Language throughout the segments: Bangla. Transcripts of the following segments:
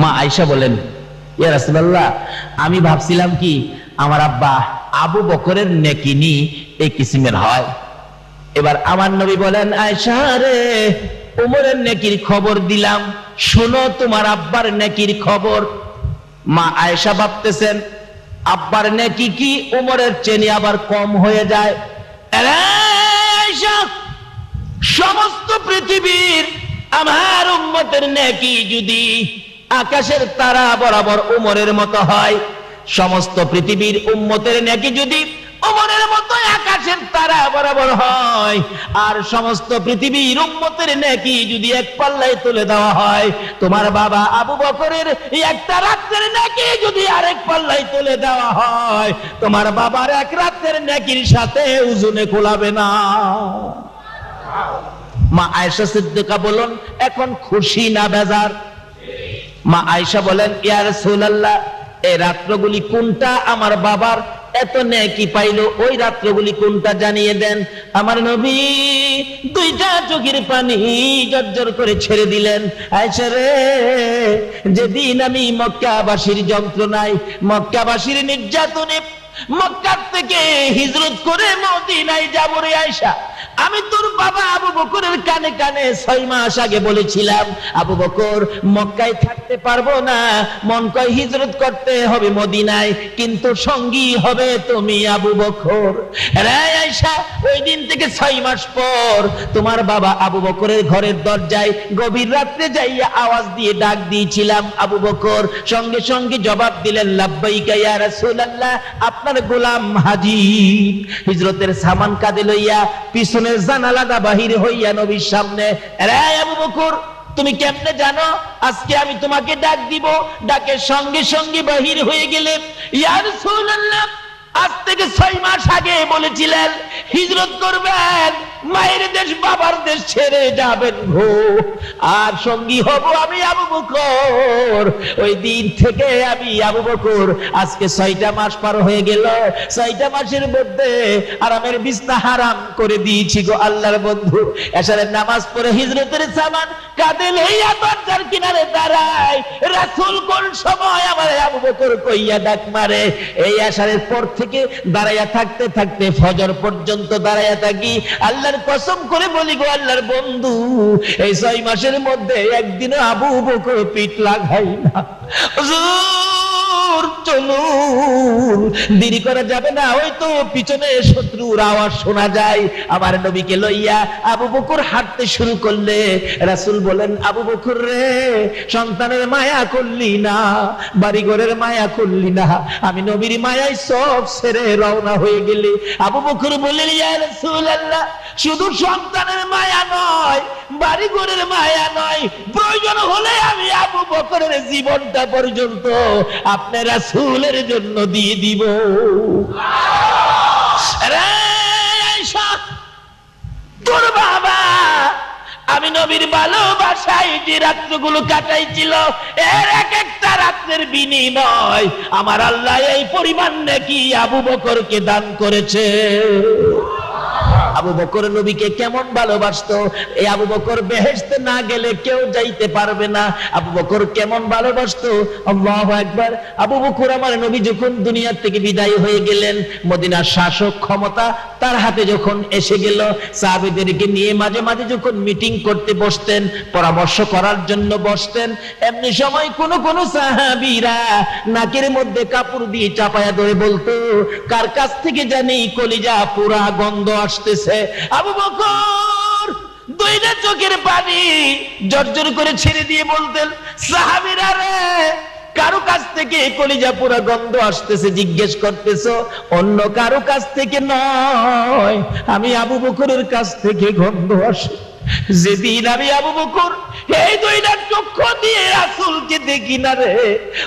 মা আয়সা বলেন, ইয়া রাসূলুল্লাহ, আমি ভাবছিলাম কি, আমার আব্বা আবু বকরের নেকিনি এই কিসিমের হয়। এবার আমার নবী বলেন আয়সা রে, উমরের নেকির খবর দিলাম, শোনো তোমার আব্বার নেকির খবর। মা আয়েশা ভাবতেছেন, আব্বার নেকি কি, উমরের চেনি আবার কম হয়ে যায়? সমস্ত পৃথিবীর আমার উম্মতের নেকি যদি আকাশের তারা বরাবর উমরের মতো হয়। সমস্ত পৃথিবীর উম্মতের নেকি যদি উমরের মতো আকাশের তারা বরাবর হয়, আর সমস্ত পৃথিবীর উম্মতের নেকি যদি এক পাল্লায় তুলে দেওয়া হয়, তোমার বাবা আবু বকরের একটা রাত্রের নাকি যদি আরেক পাল্লায় তুলে দেওয়া হয়, তোমার বাবার এক রাত্রের নাকির সাথে উজুনে খোলাবে না। মা আয়েশা সিদ্দিকা বলুন এখন খুশি না বেজার? মা আয়েশা বলেন, ইয়া রাসূলুল্লাহ, এই রাত্রগুলি কোনটা আমার বাবার? এত নেকি পাইলো, ওই রাত্রগুলি কোনটা জানিয়ে দেন? আমার নবী দুইটা চোখের পানি জর্জর করে ছেড়ে দিলেন। রে, যেদিন আমি মক্কাবাসীর যন্ত্রণায়, মক্কাবাসীর নির্যাতনে, মক্কার থেকে হিজরত করে মদিনায় যাব রে আয়েশা আমি তোর বাবা আবু বকরের কানে কানে ছয় মাস আগে বলেছিলাম, আবু বকর, মক্কায় থাকতে পারব না, মন কয় হিজরত করতে হবে মদিনায়, কিন্তু সঙ্গী হবে তুমি আবু বকর। ওই দিন থেকে ছয় মাস পর তোমার বাবা আবু বকরের ঘরের দরজায় গভীর রাত্রে যাইয়া আওয়াজ দিয়ে ডাক দিয়েছিলাম, আবু বকর, সঙ্গে সঙ্গে জবাব দিলেন, লাব্বাইকা ইয়া রাসূলুল্লাহ, আপনার গোলাম হাজির। হিজরতের সামান কাঁধে লইয়া পিছনের জানালাটা বাহির হইয়া নবীর সামনে তুমি কেমনে জানো? আজকে আমি তোমাকে ডাক দিব। ডাকে সঙ্গে সঙ্গে বাহির হয়ে গেলে ইয়ার রাসূলুল্লাহ, আজ থেকে ছয় মাস আগে বলেছিলেন, হিজরত করবেন। মায়ের দেশ, বাবার দেশ ছেড়ে যাবেন গো। আর সঙ্গী হব আমি আবু বকর। ওই দিন থেকে আমি আবু বকর। আজকে ছয়টা মাস পার হয়ে গেল। ছয়টা মাসের মধ্যে আরামের বিছনা হারাম করে দিয়েছি গো আল্লাহর বন্ধু। এসারের নামাজ পড়ে হিজরতের সামান কাঁদে লইয়া দরজার কিনারে দাঁড়ায়। রাসূল কোন সময় আমার আবু বকর কইয়া ডাক মারে? এই আশারের পর থেকে দাঁড়াইয়া থাকতে থাকতে ফজর পর্যন্ত দাঁড়াইয়া থাকি। আল্লাহর কসম করে বলি গো আল্লাহর বন্ধু, এই ছয় মাসের মধ্যে একদিনও আবু বকর পিঠ লাগাই না। দেরি করা যাবে না, ওই তো পিছনে শত্রুর আওয়াজ শোনা যায়। আমার নবীকে লইয়া আবু বকর হাঁটতে শুরু করলে, রাসূল বলেন, আবু বকর রে, সন্তানের মায়া করলি না, বাড়িঘরের মায়া করলি না। আমি নবীর মায়ায় সব ছেড়ে রওনা হয়ে গেলি। আবু বকুর বললেন, ইয়া রাসূলুল্লাহ, শুধু সন্তানের মায়া নয় বাড়িঘরের মায়া নয়, প্রয়োজন হলে আমি আবু বকরের জীবনটা পর্যন্ত আপনারা রাসূলের জন্য দিয়ে দিব। তোর বাবা, আমি নবীর ভালোবাসায় যে রাত্রগুলো কাটাইছিল, এর এক একটা রাত্রের বিনিময় আমার আল্লাহ এই পরিমাণ নাকি আবু বকরকে দান করেছে। আবু বকর নবীকে কেমন ভালোবাসতো? এই আবু বকর বেহেশতে না গেলে কেউ যাইতে পারবে না। আবু বকর কেমন ভালোবাসতো? আল্লাহু আকবার। আবু বকর আমার নবী যখন দুনিয়া থেকে বিদায় হয়ে গেলেন, মদিনার শাসক ক্ষমতা তার হাতে যখন এসে গেল, সাহাবীদেরকে নিয়ে মাঝে মাঝে যখন মিটিং করতে বসতেন, পরামর্শ করার জন্য বসতেন, এমনি সময় কোন কোন সাহাবীরা নাকের মধ্যে কাপড় দিয়ে চাপায়া ধরে বলতো, কার কাছ থেকে জানি কলিজা পুরা গন্ধ আসতেছে? আবু বকর দুইটা চোখের পানি জর্জর করে ছেড়ে দিয়ে বলতেন, সাহাবিরা রে, কারও কাছ থেকে কলিজা পুরা গন্ধ আসতেছে, জিজ্ঞেস করতেছ, অন্য কারও কাছ থেকে নয়। আমি আবু বকরের কাছ থেকে গন্ধ আসে। যেদিন আমি আবু বকর এই দুইটা চক্ষু দিয়ে রাসূলকে দেখি না রে,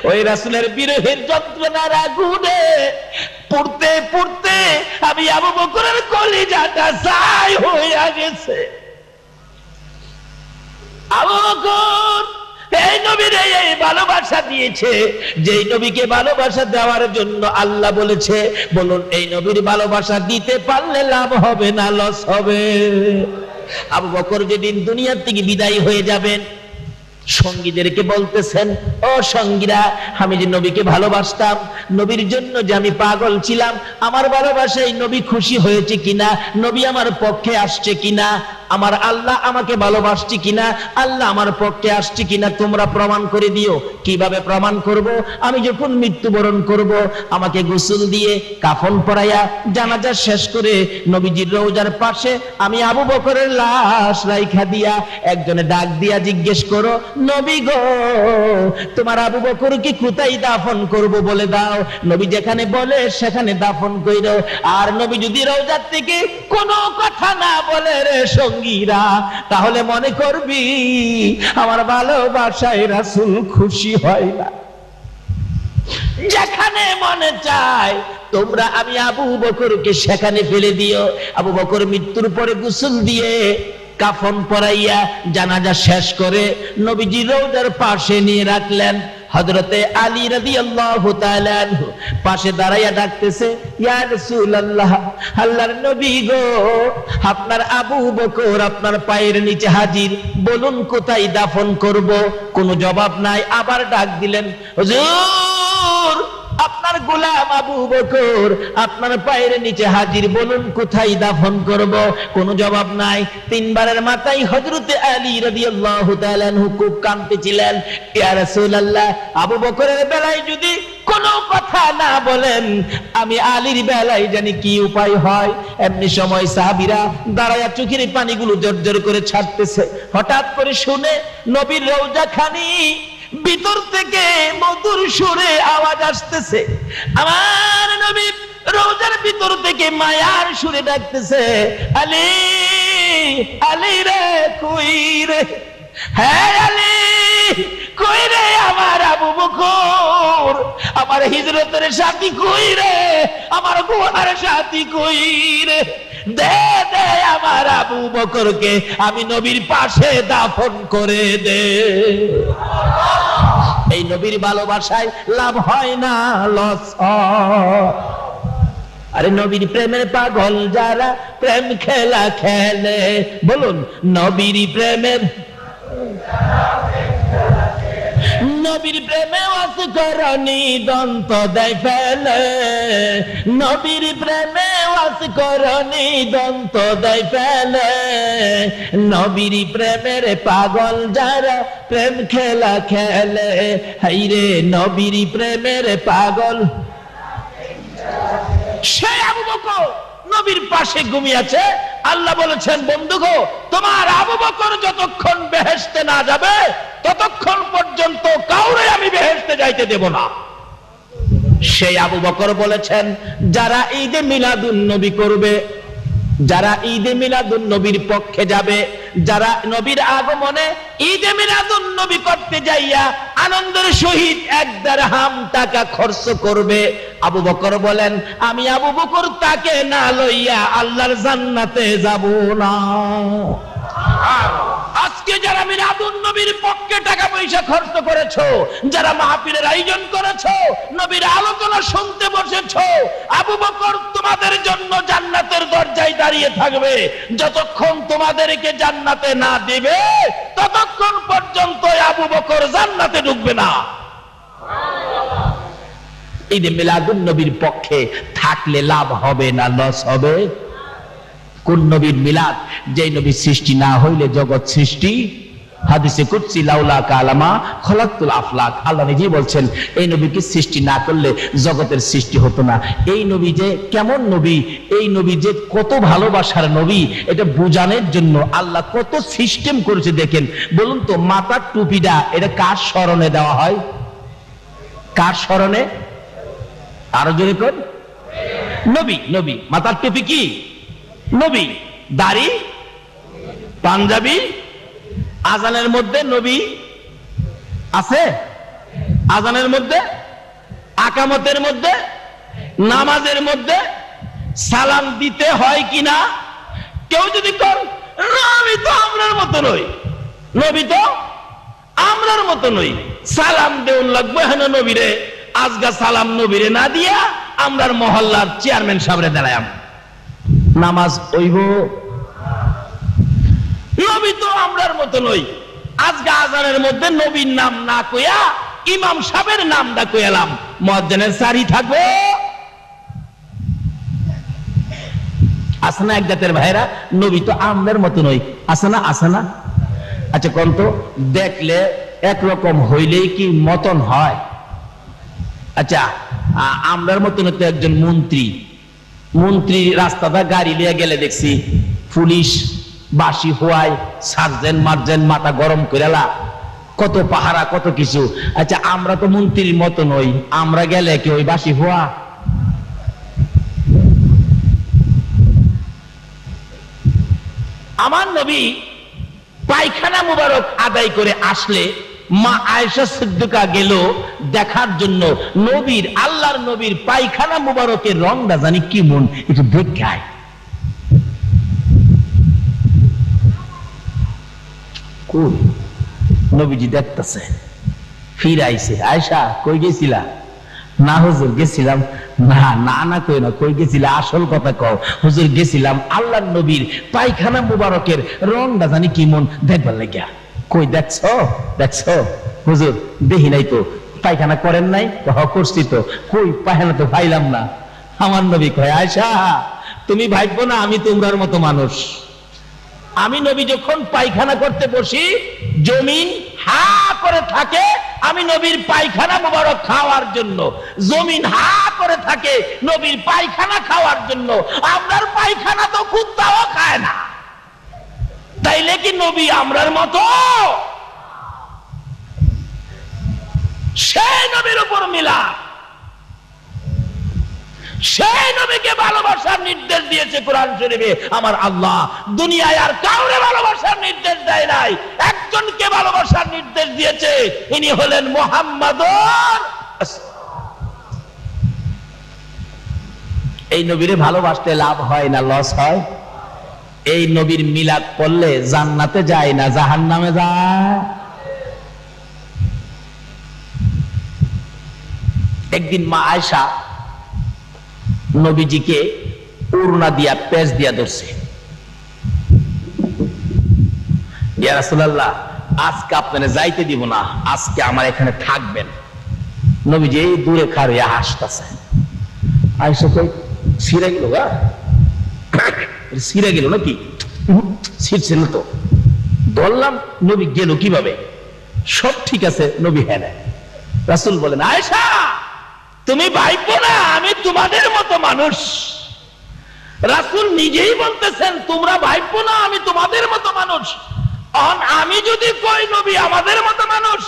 ওই রাসূলের বিরহের যন্ত্রণার আগুনে পড়তে পড়তে আমি আবু বকরের কলিজাটা ছাই হয়ে গেছে। আবু বকর, এই নবীর এই ভালোবাসা দিয়েছে। যেই নবীকে ভালোবাসা দেওয়ার জন্য আল্লাহ বলেছে, বলুন, এই নবীর ভালোবাসা দিতে পারলে লাভ হবে না, লস হবে। আবু বকর যেদিন দুনিয়ার থেকে বিদায় হয়ে যাবেন, সঙ্গীদেরকে বলতেছেন, ও সঙ্গীরা, আমি যে নবীকে ভালোবাসতাম, নবীর জন্য যে আমি পাগল ছিলাম, আমার ভালোবাসায় নবী খুশি হয়েছে কিনা, নবী আমার পক্ষে আসছে কিনা আমার আল্লাহ আমাকে ভালোবাসছে কিনা? আল্লাহ আমার পক্ষে আসছে কিনা? তোমরা প্রমাণ করে দিও। কীভাবে প্রমাণ করব? আমি যখন মৃত্যুবরণ করব, আমাকে গোসল দিয়ে কাফন পরাইয়া জানাজা শেষ করে নবীজির রোজার পাশে আমি আবু বকরের লাশ রাইখা দিয়া একজনে ডাক দিয়া জিজ্ঞেস করো, নবী গো, তোমার আবু বকর কি কোথায় দাফন করব বলে দাও? নবী যেখানে বলে, সেখানে দাফন কইরো। আর নবী যদি রোজার থেকে কোনো কথা না বলে রে সঙ্গীরা, তাহলে মনে করবি আমার ভালোবাসায় রাসূল খুশি হয় না। যেখানে মনে চায় তোমরা আমি আবু বকরকে সেখানে ফেলে দিও। আবু বকর মৃত্যুর পরে গোসল দিয়ে কাফন পরাইয়া জানাজা শেষ করে নবীজি রৌদার পাশে নিয়ে রাখলেন। হযরতে আলী রবি আল্লাহ পাশে দাঁড়াইয়া ডাকতেছে আল্লাহর নবী গো, আপনার আবু বকর আপনার পায়ের নিচে হাজির, বলুন কোথায় দাফন করব? কোনো জবাব নাই, আবার ডাক দিলেন, হুজুর আপনার গোলাম আবু বকর, আপনার পায়ের নিচে হাজির বলুন, কোথায় দাফন করব? কোনো জবাব নাই। তিনবারের মাথায় হযরতে আলী রাদিয়াল্লাহু খুব কাঁদতেছিলেন। ইয়া রাসূলুল্লাহ, আবু বকরের বেলায় যদি কোনো কথা না বলেন, আমি আলীর বেলায় জানি কি উপায় হয়। এমনি সময় সাহাবীরা দাঁড়ায়া চোখের পানিগুলো জর্জর করে ছাড়তেছে। হঠাৎ করে শুনে নবীর রওজা খানি ভিতর থেকে মধুর সুরে আওয়াজ আসতেছে। আমার নবী রোজার ভিতর থেকে মায়ার সুরে ডাকতেছে, আলী আলী রে, কই রে? হ্যাঁ আলী, কই রে আমার আবু বকর? আমার হিজরতের সাথী কই রে? আমার গোয়ার সাথী কই রে? দে দে আমার আবু বকরকে আমি নবীর পাশে দাফন করে দে। এই নবীর ভালোবাসায় লাভ হয় না লস। আরে নবীর প্রেমের পাগল যারা প্রেম খেলা খেলে, বলুন, নবীর প্রেমের নবীর প্রেমে ওয়াস করনি দন্ত দেয় ফেলে। নবীর প্রেমে ওয়াস করনি, দন্ত দেয় ফেলে। নবীর প্রেমের পাগল যারা প্রেম খেলা খেলে। হাইরে, নবীর প্রেমের পাগল। সে আবু বকর নবীর পাশে ঘুমিয়েছে আল্লাহ বলেছেন, বন্ধু গো, তোমার আবু বকর যতক্ষণ বেহেশতে না যাবে, ততক্ষণ পর্যন্ত কাউরে আমি বেহেশতে যাইতে দেব না। সেই আবু বকর বলেছেন, যারা ঈদে মিলাদুন নবী করবে, যারা ঈদে মিলাদুন নবীর পক্ষে যাবে, যারা নবীর আগমনে ঈদে মিলাদুন নবী করতে যাইয়া আনন্দের সহিত এক হাম টাকা খরচ করবে, আবু বকর বলেন, আমি আবু বকর তাকে না লইয়া আল্লাহর জান্নাতে যাব না। আজকে যারা মিলাদুন নবীর পক্ষে টাকা পয়সা খরচ করেছ, যারা মাহফিলের আয়োজন করেছ, নবীর আলোচনা শুনতে বসেছো, আবু বকর তোমাদের জন্য জান্নাতের দরজায় দাঁড়িয়ে থাকবে। যতক্ষণ তোমাদেরকে জান্নাতে না দিবে, ততক্ষণ পর্যন্ত আবু বকর জান্নাতে ঢুকবে না। ঈদে মিলাদুন নবীর পক্ষে থাকলে লাভ হবে না, লস হবে? কোন নবীর মিলাদ? যে নবীর সৃষ্টি না হইলে জগৎ সৃষ্টি। হাদিসে কুৎসি লাউলা কালামা খলাকুল আফলাক। আল্লাহ নিজেই বলছেন, এই নবীকে সৃষ্টি না করলে জগতের সৃষ্টি হতো না। এই নবী যে কেমন নবী? এই নবী যে কত ভালোবাসার নবী? এটা বোঝানোর জন্য আল্লাহ কত সিস্টেম করেছে দেখেন। বলুন তো, মাথার টুপিটা এটা কার স্মরণে দেওয়া হয়? কার স্মরণে? আরও জোরে কর নবী নবী। মাথার টুপি কি? নবী দাড়ি, পাঞ্জাবি, আজানের মধ্যে নবী আছে? আজানের মধ্যে, আকামতের মধ্যে, নামাজের মধ্যে সালাম দিতে হয় কিনা? কেউ যদি কর নবী তো আমরার মতো নই। নবী তো আমরার মতো নই। সালাম দেউন লাগবে হেন নবীরে। আজগা সালাম নবীরে না দিয়া আমরার মহল্লার চেয়ারম্যান সাহেবরে দাঁড়ায়াম। নামাজ ওইব নবী তো আমরার মতো নই। আজকে আজানের মধ্যে নবীর নাম না কইয়া ইমাম সাহেবের নামটা কইলাম মজ্জানের সারি থাকব। আসনা এক জাতের ভাইরা নবী তো আমদের মতো নই। আসনা আসনা আচ্ছা কোন তো? দেখলে একরকম হইলেই কি মতন হয়? আচ্ছা আমরার মতন একজন মন্ত্রী। মন্ত্রী রাস্তাটা গাড়ি নিয়ে গেলে দেখছি পুলিশ, বাসি হওয়ায় সার্জেন মার্জেন মাথা গরম করেলা কত পাহারা, কত কিছু। আচ্ছা আমরা তো মন্ত্রীর মতো নই আমরা গেলে কি ওই বাসি হওয়া? আমার নবী পায়খানা মুবারক আদায় করে আসলে মা আয়েশা সিদ্দিকা গেল দেখার জন্য। নবীর, আল্লাহর নবীর পায়খানা মুবারকের রংটা জানি কি মন, একটু দেখায় নবীজি দেখতেছে। ফিরাইছে আয়সা কই গেছিলা? না, হুজুর গেছিলাম। না না না, কই না, কই গেছিলা? আসল কথা কও। হুজুর গেছিলাম আল্লাহর নবীর পায়খানা মুবারকের রংটা জানি কি মন, দেখবার লাগিয়া। কই হুজুর দেখি নাই তো, পায়খানা করেন নাই করছি তো। কই, পায়খানা তো পাইলাম না। আমার নবী কয় আয়সা তুমি ভাববো না, আমি তোমরার মতো মানুষ। আমি নবী যখন পায়খানা করতে বসি জমিন হা করে থাকে, আমি নবীর পায়খানা মোবারক খাওয়ার জন্য। জমিন হা করে থাকে, নবীর পায়খানা খাওয়ার জন্য। আপনার পায়খানা তো কুত্তাও খায় না। তাইলে কি নবী আমরার মতো? সেই নবীর উপর মিলা সেই নবীকে ভালোবাসার নির্দেশ দিয়েছে কোরআন শরীফে। আমার আল্লাহ দুনিয়ায় আর কাউরে ভালোবাসার নির্দেশ দেয় নাই। একজনকে ভালোবাসার নির্দেশ দিয়েছে, ইনি হলেন মোহাম্মদ এই নবীরে ভালোবাসতে লাভ হয় না, লস হয়? এই নবীর মিলাদ করলে জান্নাতে যায় না জাহান নামে যায়? একদিন মা আয়সা নবীজিকে উড়না দিয়া, পেঁচ দিয়া ধরছে। আজকে আপনারা যাইতে দিব না, আজকে আমার এখানে থাকবেন। নবীজি এই দূরে খাড়িয়া হাসতেছে। আয়সা কই সিরে গেল গা? সিরে গেল নাকি? ছিড়ছে না তো। ধরলাম, নবী গেল কীভাবে? সব ঠিক আছে, নবী হ্যাঁ রাসুল বলেন আয়সা তুমি ভাইবো না, আমি তোমাদের মতো মানুষ। রাসুল নিজেই বলতেছেন, তোমরা ভাইবো না, আমি তোমাদের মতো মানুষ। আমি যদি কই, নবী আমাদের মতো মানুষ,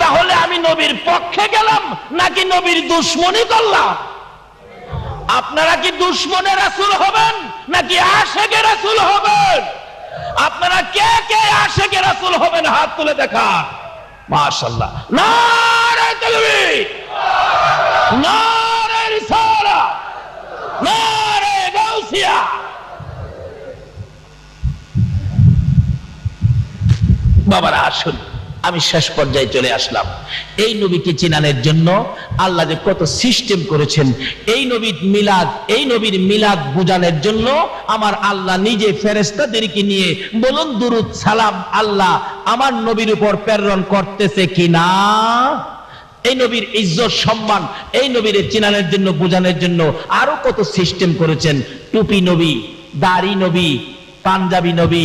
তাহলে আমি নবীর পক্ষে গেলাম, নাকি নবীর দুশ্মনী করলাম? আপনারা কি দুশ্মনের রাসুল হবেন? নাকি আশেকে রাসুল হবেন? আপনারা কে কে আশেকে রাসুল হবেন? হাত তুলে দেখা মাশাল্লাহ নারে তাকবীর নারে রিসালা। নারে গাউসিয়া। বাবারা, আসুন। আমি শেষ পর্যায়ে চলে আসলাম। এই নবীকে চিনানোর জন্য আল্লাহ যে কত সিস্টেম করেছেন, এই নবীর মিলাদ, এই নবীর মিলাদ বুঝানোর জন্য আমার আল্লাহ নিজে ফেরেস্তাদেরকে নিয়ে বলুন, দুরুদ সালাম আল্লাহ, আমার নবীর উপর প্রেরণ করতেছে কিনা এই নবীর ইজ্জত, সম্মান, এই নবীর চিনানোর জন্য, বোঝানোর জন্য আরও কত সিস্টেম করেছেন। টুপি নবী, দাড়ি নবী, পাঞ্জাবি নবী,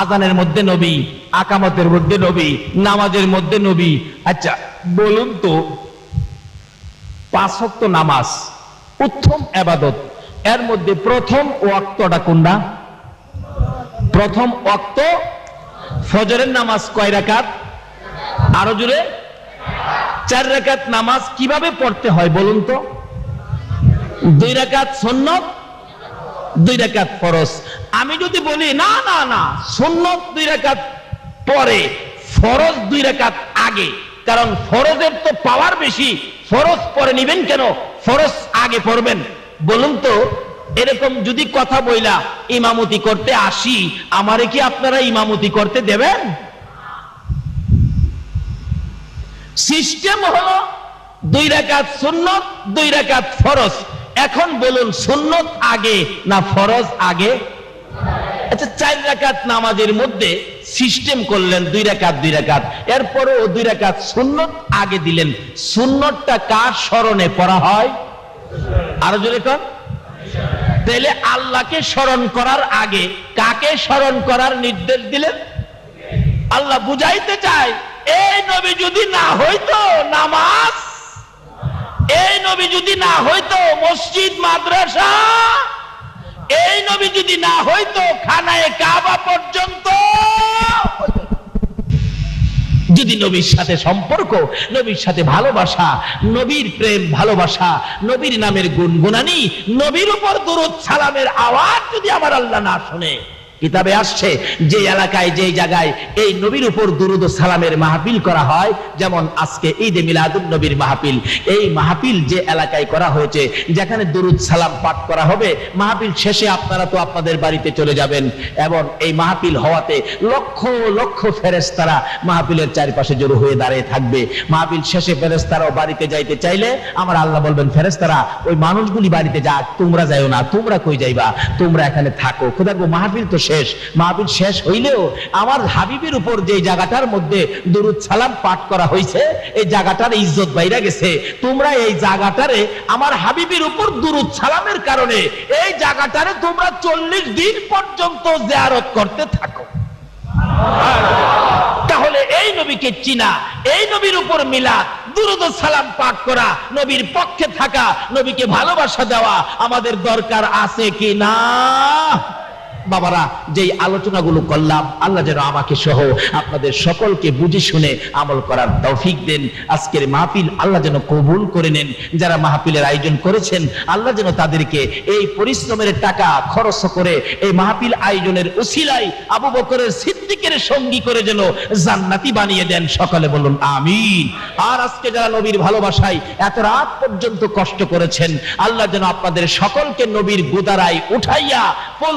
আজানের মধ্যে নবী আকামতের মধ্যে নবী, নামাজের মধ্যে নবী। আচ্ছা বলুন তো পাঁচক্ত নামাজ উত্তম আবাদত, এর মধ্যে প্রথম ওয়াক্তটা কোনটা? প্রথম ওয়াক্ত, ফজরের নামাজ কয় রাকাত? আরও জুড়ে চার রাকাত নামাজ কীভাবে পড়তে হয় বলুন তো? দুই রাকাত সন্ন্যত দুই রাকাত ফরজ। আমি যদি বলি, না না না, সুন্নত দুই রাকাত পরে ফরজ দুই রাকাত আগে। কারণ ফরজের তো পাওয়ার বেশি, ফরজ পরে নিবেন কেন? ফরজ আগে পড়বেন। বলুন তো, এরকম যদি কথা বইলা, ইমামতি করতে আসি, আমারে কি আপনারা ইমামতি করতে দেবেন? সিস্টেম হলো দুই রাকাত সুন্নত, দুই রাকাত ফরজ। এখন বলুন, সুন্নত আগে না ফরজ আগে? আচ্ছা চার রাকাত নামাজের মধ্যে সিস্টেম করলেন, দুই রাকাত দুই রাকাত। এরপরে ও দুই রাকাত সুন্নত, আগে দিলেন। সুন্নতটা কার স্মরণে পড়া হয়? আরও জোরে কর তাহলে আল্লাহকে স্মরণ করার আগে কাকে স্মরণ করার নির্দেশ দিলেন? আল্লাহ বুঝাইতে চায় এই নবী যদি না হইতো নামাজ এই নবী যদি না হইতো মসজিদ, মাদ্রাসা এই নবী যদি না হইতো, খানায় কাবা পর্যন্ত যদি নবীর সাথে সম্পর্ক, নবীর সাথে ভালোবাসা, নবীর প্রেম, ভালোবাসা, নবীর নামের গুনগুনানি, নবীর উপর দূরত সালামের আওয়াজ যদি আমার আল্লাহ না শুনে কিতাবে আসছে, যে এলাকায়, যে জায়গায় এই নবীর উপর দুরুদ সালামের মাহফিল করা হয়, যেমন আজকে ঈদে মিলাদুন নবীর মাহফিল। এই মাহফিল যে এলাকায় করা হয়েছে, যেখানে দুরুদ সালাম পাঠ করা হবে, মাহফিল শেষে আপনারা তো আপনাদের বাড়িতে চলে যাবেন। এবং এই মাহফিল হওয়াতে লক্ষ লক্ষ ফেরেস্তারা মাহফিলের চারিপাশে জড়ো হয়ে দাঁড়িয়ে থাকবে। মাহফিল শেষে ফেরেস্তারাও বাড়িতে যাইতে চাইলে আমার আল্লাহ বলবেন ফেরেস্তারা ওই মানুষগুলি বাড়িতে যাক, তোমরা যাইও না, তোমরা কই যাইবা? তোমরা এখানে থাকো। খোদা গো, মাহফিল তো শেষ। মাহফিল শেষ হইলেও আমার হাবিবের উপর যে জায়গাটার মধ্যে দুরুদ সালাম পাঠ করা হয়েছে এই জায়গাটার ইজ্জত বাইরা গেছে। তোমরা এই জায়গাটারে আমার হাবিবের উপর দুরুদ সালামের কারণে এই জায়গাটারে তোমরা চল্লিশ দিন পর্যন্ত জিয়ারত করতে থাকো। তাহলে এই নবীকে চিনা, এই নবীর উপর মিলা, দুরুদ সালাম পাঠ করা, নবীর পক্ষে থাকা, নবীকে ভালোবাসা দেওয়া আমাদের দরকার আছে কি না? বাবারা, যেই আলোচনাগুলো করলাম, আল্লাহ যেন আমাকে সহ আপনাদের সকলকে বুঝে শুনে আমল করার তৌফিক দেন। আজকের মাহফিল আল্লাহ যেন কবুল করে নেন। যারা মাহফিলের আয়োজন করেছেন, আল্লাহ যেন তাদেরকে এই পরিশ্রমের টাকা খরচ করে, এই মাহফিল আয়োজনের উসিলাই আবু বকরের সিদ্দিকের সঙ্গী করে যেন জান্নাতি বানিয়ে দেন। সকালে বলুন, আমিন। আর আজকে যারা নবীর ভালোবাসায় এত রাত পর্যন্ত কষ্ট করেছেন, আল্লাহ যেন আপনাদের সকলকে নবীর গোদারায় উঠাইয়া ফুল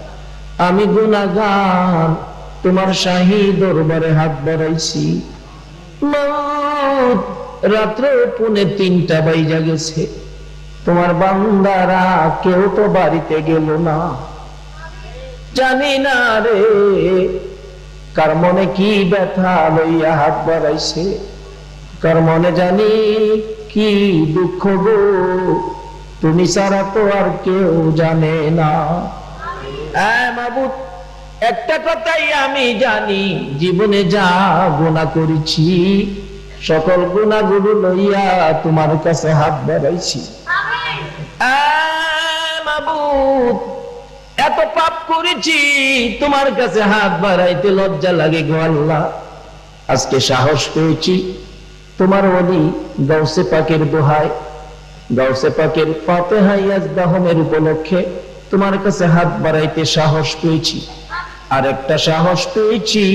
আমি গুনাগার তোমার শাহী দরবারে হাত বাড়াইছি। রাত্র পুনে তিনটা বাইজা গেছে। তোমার বান্দারা কেউ তো বাড়িতে গেল না। জানি না রে, কার মনে কি ব্যথা লইয়া হাত বাড়াইছে? কার মনে জানি কি দুঃখ গো? তুমি ছাড়া তো আর কেউ জানে না। একটা কথাই আমি জানি, জীবনে যা গুণা করেছি, সকল গুণাগুলো লইয়া তোমার কাছে হাত বাড়াইছি। এত পাপ করেছি, তোমার কাছে হাত বাড়াইতে লজ্জা লাগে গো আল্লাহ। আজকে সাহস পেয়েছি, তোমার অলি গৌসে পাকের দোহায়, গাউসে পাকের ফাতেহাই আজদাহমের উপলক্ষে তোমার কাছে হাত বাড়াইতে সাহস পেয়েছি। আর একটা সাহস পেয়েছি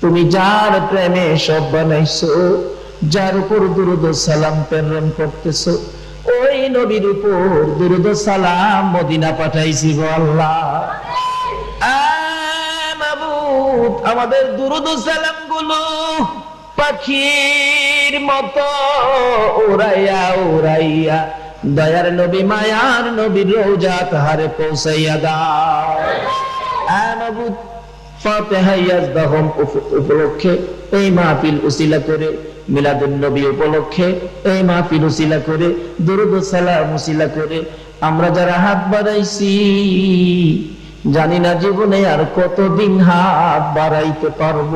তুমি যার প্রেমে সব বানাইছো যার উপর দুরুদ সালাম প্রেরণ করতেছো ওই নবীর উপর দুরুদ সালাম মদিনা পাঠাইছি আহ, আমাদের দুরুদ সালামগুলো পাখির মতো উড়াইয়া উড়াইয়া দয়ার নবী মায়ার নবীর রোজা তাহারে পৌঁছাইয়া দাও। উপলক্ষে এই মাহফিল উসিলা করে মিলাদুন নবী উপলক্ষে এই মাহফিল উসিলা করে দুরুদ সালাম উসিলা করে আমরা যারা হাত বাড়াইছি জানি না জীবনে আর কতদিন হাত বাড়াইতে পারব।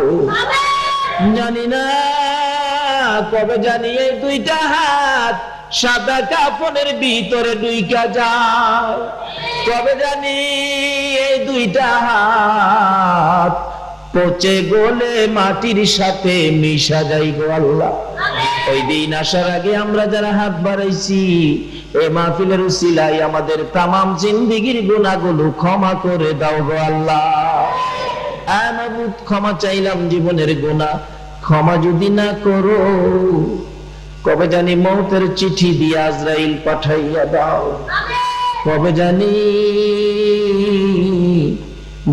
জানি না কবে জানি এই দুইটা হাত সাদা কাফনের ভিতরে দুইকা যায়। কবে জানি এই দুইটা হাত পচে গলে মাটির সাথে মিশা যাই গো আল্লাহ। ওই দিন আসার আগে আমরা যারা হাত বাড়াইছি, এ মাহফিলের উসিলাই আমাদের তামাম জিন্দিগির গুণাগুলো ক্ষমা করে দাও গো আল্লাহ। ক্ষমা চাইলাম জীবনের গুণা ক্ষমা যদি না করো কবে জানি মৌতের চিঠি দিয়ে আজরাইল পাঠাইয়া দাও। কবে জানি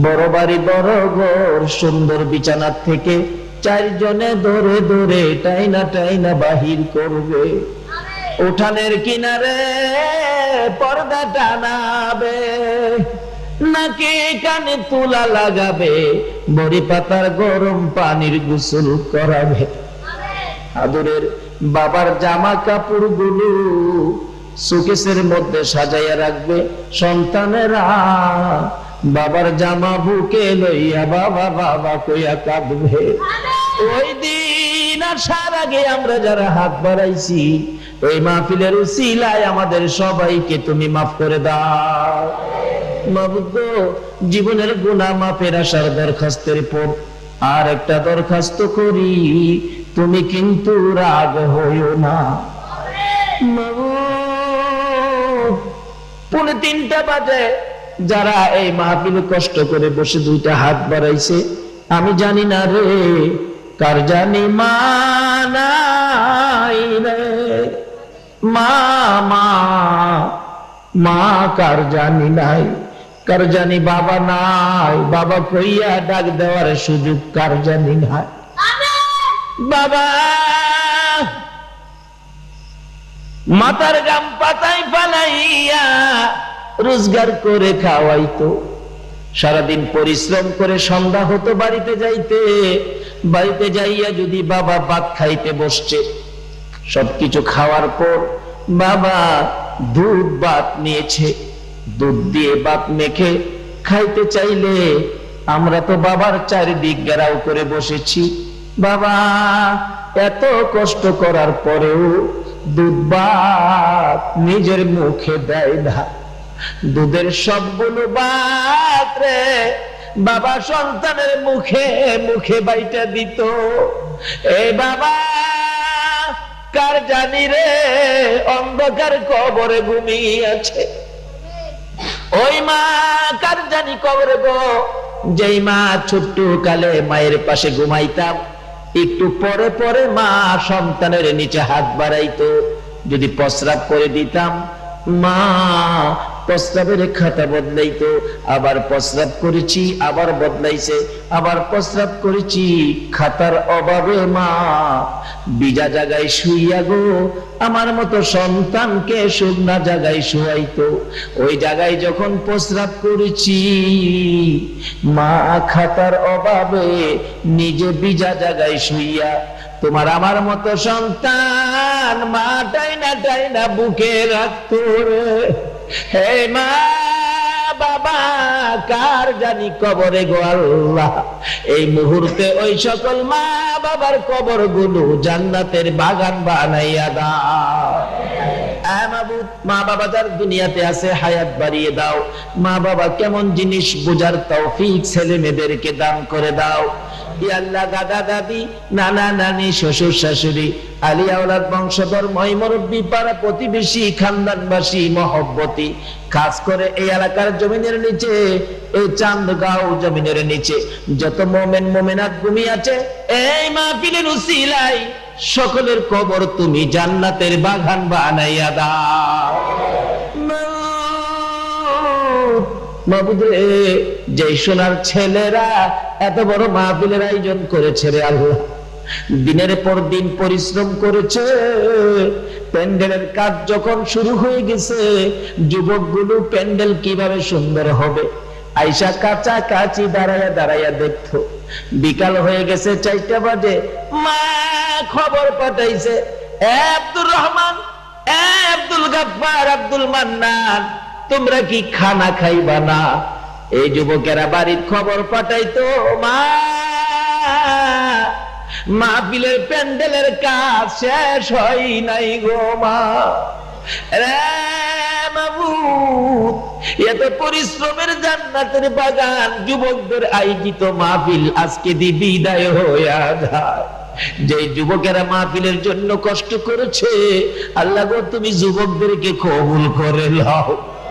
বড় বাড়ি, বড় ঘর, সুন্দর বিছানার থেকে চারজনে ধরে ধরে টাইনা টাইনা বাহির করবে। উঠানের কিনারে পর্দা টানাবে, নাকি কানে তুলা লাগাবে, বড়ি পাতার গরম পানির গোসল করাবে। আদরের বাবার জামা কাপড়গুলো সুকেশের মধ্যে সাজাইয়া রাখবে। সন্তানেরা বাবার জামা বুকে লইয়া বাবা বাবা কইয়া কাঁদবে। ওই দিন আসার আগে আমরা যারা হাত বাড়াইছি ওই মাহফিলের উসিলায় আমাদের সবাইকে তুমি মাফ করে দাও। মাবুদ জীবনের গুণা মাপের আসার দরখাস্তের পর আর একটা দরখাস্ত করি। তুমি কিন্তু রাগ হইও না। পৌনে তিনটা বাজে। যারা এই মাহফিল কষ্ট করে বসে দুইটা হাত বাড়াইছে আমি জানি না রে কার জানি মানাই রে। মা মা মা কার জানি নাই কার জানি বাবা নাই। বাবা কইয়া ডাক দেওয়ার সুযোগ কার জানি নাই। বাবা! মাথার গাম পাতায় পালাইয়া রোজগার করে খাওয়াইতো। সারাদিন পরিশ্রম করে সন্ধ্যা হতো বাড়িতে যাইতে। বাড়িতে যাইয়া যদি বাবা ভাত খাইতে বসছে, সবকিছু খাওয়ার পর বাবা দুধ ভাত নিয়েছে। দুধ দিয়ে ভাত মেখে খাইতে চাইলে আমরা তো বাবার চারিদিক ঘেরাও করে বসেছি। বাবা, এত কষ্ট করার পরেও দুধ ভাত নিজের মুখে দেয় না। দুধের সবগুলো বাত রে, বাবা সন্তানের মুখে মুখে বাইটা দিত। এ বাবা, কার জানি রে, অন্ধকার কবরে ঘুমিয়ে আছে। ওই মা, কার জানি কবরে গো? যেই মা ছোট্ট কালে মায়ের পাশে ঘুমাইতাম একটু পরে পরে মা সন্তানের নিচে হাত বাড়াইতো। যদি প্রস্রাব করে দিতাম মা প্রস্রাবের খাতা বদলাইতো, আবার প্রস্রাব করেছি, আবার বদলাইছে, আবার প্রস্রাব করেছি, খাতার অভাবে মা। বিজা জায়গায় শুইয়া গো, আমার মতো সন্তানকে শুকনা জায়গায় শুয়াইতো। ওই জায়গায় যখন প্রস্রাব করেছি, মা খাতার অভাবে নিজে বিজা জায়গায় শুইয়া তোমার আমার মতো সন্তান, মা টাইনা টাইনা বুকে রাখতো হে মা, বাবা, কার জানি কবরে গো আল্লাহ? এই মুহূর্তে ওই সকল মা বাবার কবরগুলো জান্নাতের বাগান বানাইয়া দাও। মা বাবা যার দুনিয়াতে আছে, হায়াত বাড়িয়ে দাও। মা বাবা কেমন জিনিস বোঝার তৌফিক ছেলে মেয়েদেরকে দান করে দাও। দাদা দাদি, নানা নানি, শ্বশুর শাশুড়ি পাড়া প্রতিবেশী, খানদানবাসী খাস করে এই এলাকার জমিনের নিচে, এই চান্দগাঁও জমিনের নিচে। যত মোমেন, মোমেনাত ভূমি আছে, এই মাহফিলের উসিলাই সকলের কবর তুমি জান্নাতের বাগান বানাইয়া দাও। যে সোনার ছেলেরা এত বড় মাহফিলের আয়োজন করেছে রে আল্লাহ। দিনের পর দিন পরিশ্রম করেছে, প্যান্ডেলের কাজ যখন শুরু হয়ে গেছে, যুবকগুলো প্যান্ডেল কীভাবে সুন্দর হবে? আইসা কাঁচা কাচি দাঁড়াইয়া দাঁড়াইয়া দেখতো। বিকাল হয়ে গেছে চারটা বাজে, মা খবর পাঠাইছে আব্দুর রহমান আব্দুল গাফফার, আব্দুল মান্নান। তোমরা কি খানা খাইবা না? এই যুবকেরা বাড়ির খবর পাঠাইতো মা মাহফিলের প্যান্ডেলের কাজ শেষ হয় নাই গো মা। রে মাবুদ, এত পরিশ্রমের জান্নাতের বাগান যুবকদের আয়োজিত মাহফিল আজকে দি বিদায় হইয়া যায়। যে যুবকেরা মাহফিলের জন্য কষ্ট করেছে আল্লাহ তুমি যুবকদেরকে কবুল করে লও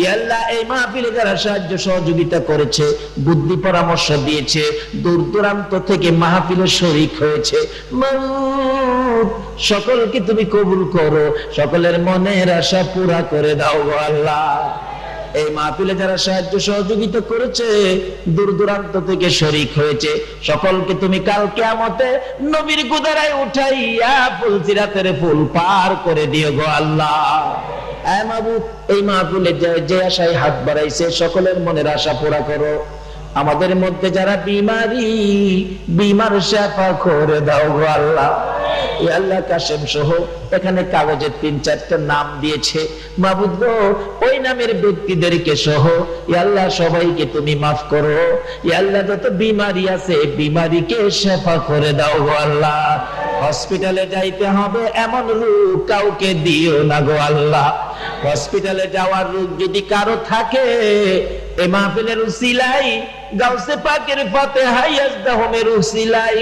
ই আল্লাহ এই মাহফিলে যারা সাহায্য সহযোগিতা করেছে, বুদ্ধি পরামর্শ দিয়েছে, দূর দূরান্ত থেকে মাহফিলে শরিক হয়েছে সকলকে তুমি কবুল করো, সকলের মনের আশা পুরা করে দাও আল্লাহ। এই মাহফিলে যারা সাহায্য সহযোগিতা করেছে, দূর দূরান্ত থেকে শরিক হয়েছে, সকলকে তুমি কাল কেয়ামতে নবীর গুদারায় উঠাইয়া ফুল সিরাতের ফুল পার করে দিও গো আল্লাহ। হাত বাড়াইছে, সকলের মনের আশা পুরা করো। আমাদের মধ্যে যারা বিমারি, বিমার শেফা করে দাও গো আল্লাহ। আল্লাহ কাশেম সহ, এখানে কাগজে তিন চারটা নাম দিয়েছে। মাহবুদ ওই নামের ব্যক্তিদেরকে সহ আল্লাহ সবাইকে তুমি মাফ করো। আল্লাহ যত বিমারি আছে, বিমারিকে শেফা করে দাও গো আল্লাহ। হসপিটালে যাইতে হবে, এমন রোগ কাউকে দিও না গো আল্লাহ। হসপিটালে যাওয়ার রোগ যদি কারও থাকে, এ মাহফিলের উসিলাই গাউসে পাকের ফতে হাইয়াস দহমের উসিলাই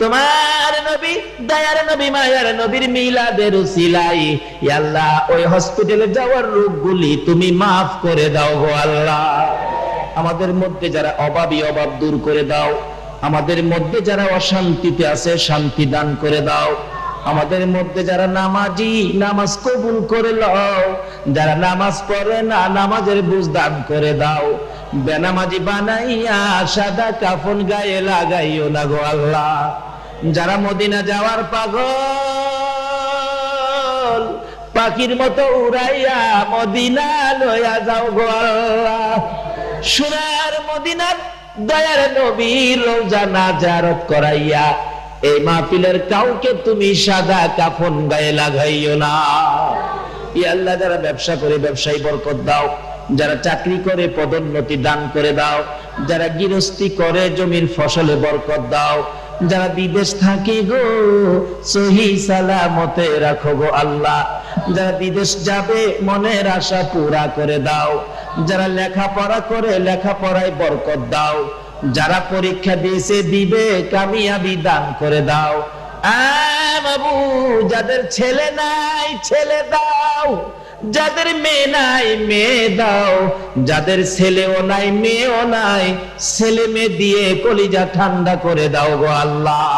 তোমার নবী, দয়ার নবী, মায়ার নবীর মিলাদের উসিলাই আল্লাহ, ওই হসপিটালে যাওয়ার রোগগুলি তুমি মাফ করে দাও গো আল্লাহ। আমাদের মধ্যে যারা অভাবী অভাব দূর করে দাও আমাদের মধ্যে যারা অশান্তিতে আছে, শান্তি দান করে দাও। আমাদের মধ্যে যারা নামাজি, নামাজ কবুল করে লও। যারা নামাজ পড়ে না, নামাজের বুঝ দান করে দাও। বেনামাজি বানাইয়া সাদা কাফন গায়ে লাগাইও না গো আল্লাহ। যারা মদিনা যাওয়ার পাগল, পাখির মতো উড়াইয়া মদিনা লইয়া যাও গো আল্লাহ। সোনার মদিনার দয়ার রোজা করাইয়া এই মাহফিলের কাউকে তুমি সাদা কাফন গায়ে লাগাইও না। যারা ব্যবসা করে ব্যবসায়ী বরকত দাও, যারা চাকরি করে পদোন্নতি দান করে দাও, যারা গৃহস্থী করে জমির ফসলে বরকত দাও, যারা বিদেশ থাকে গো, সহি সালামতে রাখো গো আল্লাহ, যারা বিদেশ যাবে মনের আশা পুরা করে দাও যারা লেখাপড়া করে লেখাপড়ায় বরকত দাও, যারা পরীক্ষা দিয়েছে দিবে, কামিয়াবি দান করে দাও। বাবু, যাদের ছেলে নাই, ছেলে দাও। যাদের মেয়ে নাই, মেয়ে দাও। যাদের ছেলেও নাই, মেয়েও নাই, ছেলে মেয়ে দিয়ে কলিজা ঠান্ডা করে দাও গো আল্লাহ।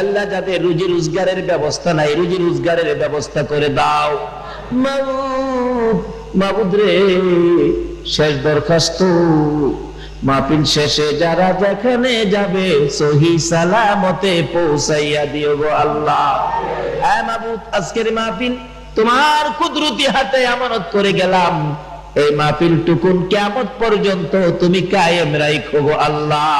আল্লাহ যাদের রুজি রোজগারের ব্যবস্থা নাই, রুজি রোজগারের ব্যবস্থা করে দাও। মাবুদ মাবুদ রে শেষ দরখাস্ত। মাহফিল শেষে যারা যেখানে যাবে, সহি সালামতে পৌঁছাইয়া দিও গো আল্লাহ। হ্যাঁ মাহবুব আজকের মাহফিল তোমার কুদরতি হাতে আমানত করে গেলাম। এই মাহফিল টুকুন কেমন পর্যন্ত তুমি কায়েম রাখো গো আল্লাহ।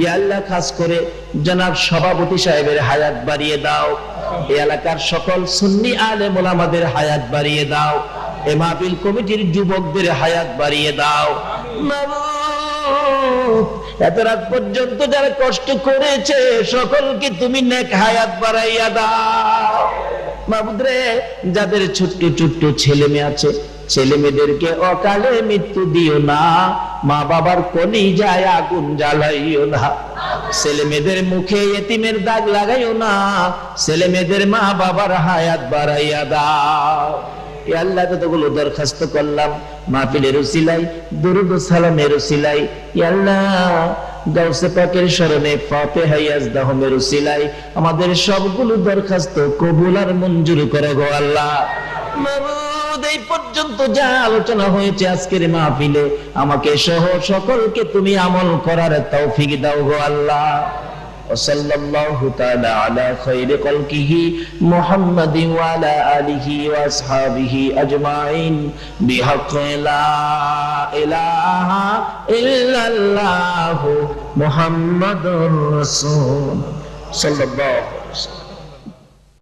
ইয়া আল্লাহ, খাস করে জনাব সভাপতি সাহেবের হায়াত বাড়িয়ে দাও। এই এলাকার সকল সুন্নি আলেম ওলামাদের হায়াত বাড়িয়ে দাও। এ মাহফিল কমিটির যুবকদের হায়াত বাড়িয়ে দাও। এত রাত পর্যন্ত যারা কষ্ট করেছে, সকলকে তুমি নেক হায়াত বাড়াইয়া দাও। বাবুদরে যাদের ছোট্ট ছোট্ট ছেলে মেয়ে আছে ছেলে মেয়েদেরকে অকালে মৃত্যু দিও না। মা বাবার কলি যায়, আগুন জ্বালাইও না। ছেলে মেয়েদের মুখে এতিমের দাগ লাগাইও না। ছেলে মেয়েদের মা বাবার হায়াত বাড়াইয়া দাও। এ আল্লাহ যতগুলো দরখাস্ত করলাম? দুরুদ এ আল্লাহ, গাউসে পাকের ফাতে হাইয়াজ আমাদের সবগুলো দরখাস্ত কবুল আর মঞ্জুর করে গো আল্লাহ। এই পর্যন্ত যা আলোচনা হয়েছে আজকের মাহফিলে, আমাকে সহ সকলকে তুমি আমল করার তৌফিক দাও গো আল্লাহ। وصلى الله تعالى على خير خلقه محمد وعلى آله وأصحابه أجمعين. بحق لا إله إلا الله محمد رسول صلى الله